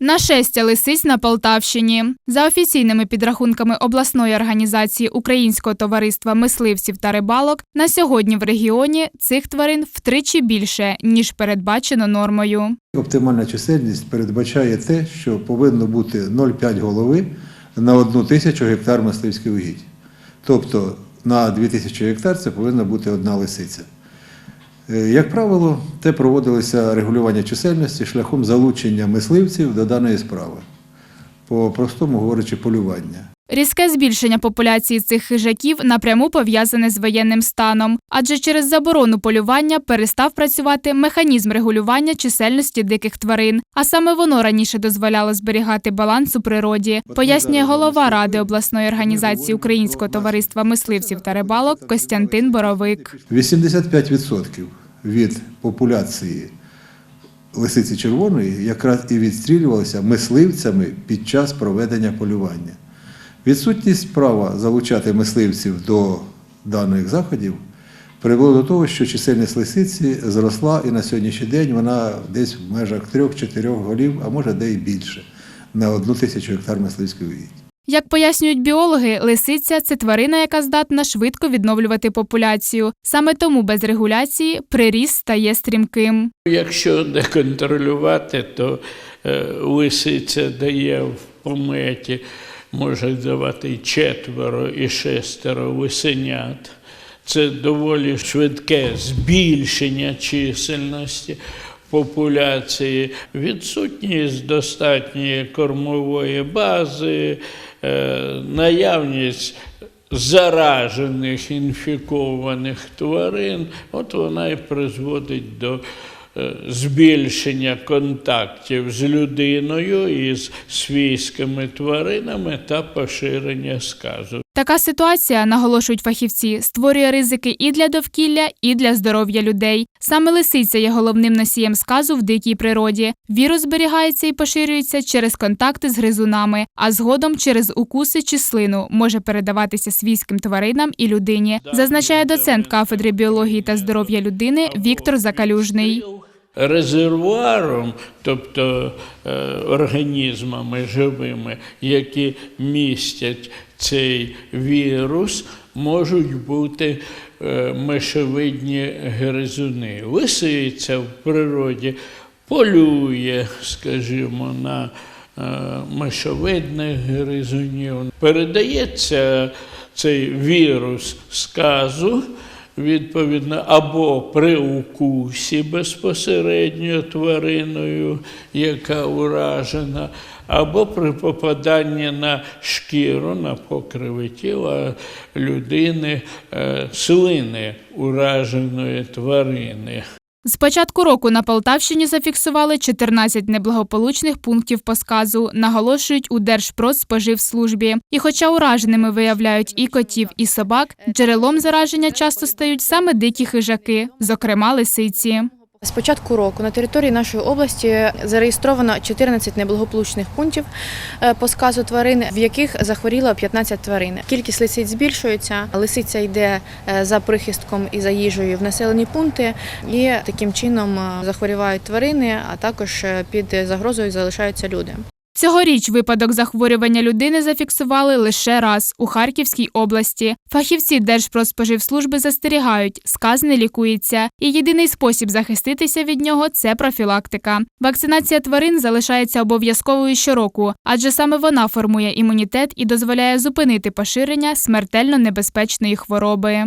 Нашестя лисиць на Полтавщині. За офіційними підрахунками обласної організації Українського товариства мисливців та рибалок, на сьогодні в регіоні цих тварин втричі більше, ніж передбачено нормою. Оптимальна чисельність передбачає те, що повинно бути 0,5 голови на одну тисячу гектар мисливських угідь. Тобто на 2000 гектар це повинна бути одна лисиця. Е, Як правило, те проводилося регулювання чисельності шляхом залучення мисливців до даної справи, по-простому говорячи, полювання. Різке збільшення популяції цих хижаків напряму пов'язане з воєнним станом, адже через заборону полювання перестав працювати механізм регулювання чисельності диких тварин, а саме воно раніше дозволяло зберігати баланс у природі, пояснює голова ради обласної організації Українського товариства мисливців та рибалок Костянтин Боровик. 85% від популяції лисиці червоної якраз і відстрілювалися мисливцями під час проведення полювання. Відсутність права залучати мисливців до даних заходів привело до того, що чисельність лисиці зросла і на сьогоднішній день вона десь в межах 3-4 голів, а може де й більше, на одну тисячу гектар мисливської угідь. Як пояснюють біологи, лисиця це тварина, яка здатна швидко відновлювати популяцію. Саме тому без регуляції приріст стає стрімким. Якщо не контролювати, то е, лисиця дає в пометі, може давати і четверо, і шестеро лисенят. Це доволі швидке збільшення чисельності популяції, відсутність достатньої кормової бази, е, наявність заражених інфікованих тварин, от вона і призводить до е, збільшення контактів з людиною і з свійськими тваринами та поширення сказу. Така ситуація, наголошують фахівці, створює ризики і для довкілля, і для здоров'я людей. Саме лисиця є головним носієм сказу в дикій природі. Вірус зберігається і поширюється через контакти з гризунами, а згодом через укуси чи слину може передаватися свійським тваринам і людині, зазначає доцент кафедри біології та здоров'я людини Віктор Закалюжний. Резервуаром, тобто е, організмами живими, які містять цей вірус, можуть бути е, мишевидні гризуни. Лисиця в природі полює, скажімо, на е, мишовидних гризунів. Передається цей вірус сказу відповідно, або при укусі безпосередньо твариною, яка уражена, або при попаданні на шкіру, на покриви тіла людини, е, слини ураженої тварини. З початку року на Полтавщині зафіксували 14 неблагополучних пунктів по сказу, наголошують у Держпродспоживслужбі. І хоча ураженими виявляють і котів, і собак, джерелом зараження часто стають саме дикі хижаки, зокрема лисиці. З початку року на території нашої області зареєстровано 14 неблагополучних пунктів е, по сказу тварин, в яких захворіло 15 тварин. Кількість лисиць збільшується. Лисиця йде е, за прихистком і за їжею в населені пункти, і таким чином е, захворівають тварини, а також під загрозою залишаються люди. Цьогоріч випадок захворювання людини зафіксували лише раз у Харківській області. Фахівці Держпродспоживслужби застерігають, сказ не лікується, і єдиний спосіб захиститися від нього це профілактика. Вакцинація тварин залишається обов'язковою щороку, адже саме вона формує імунітет і дозволяє зупинити поширення смертельно небезпечної хвороби.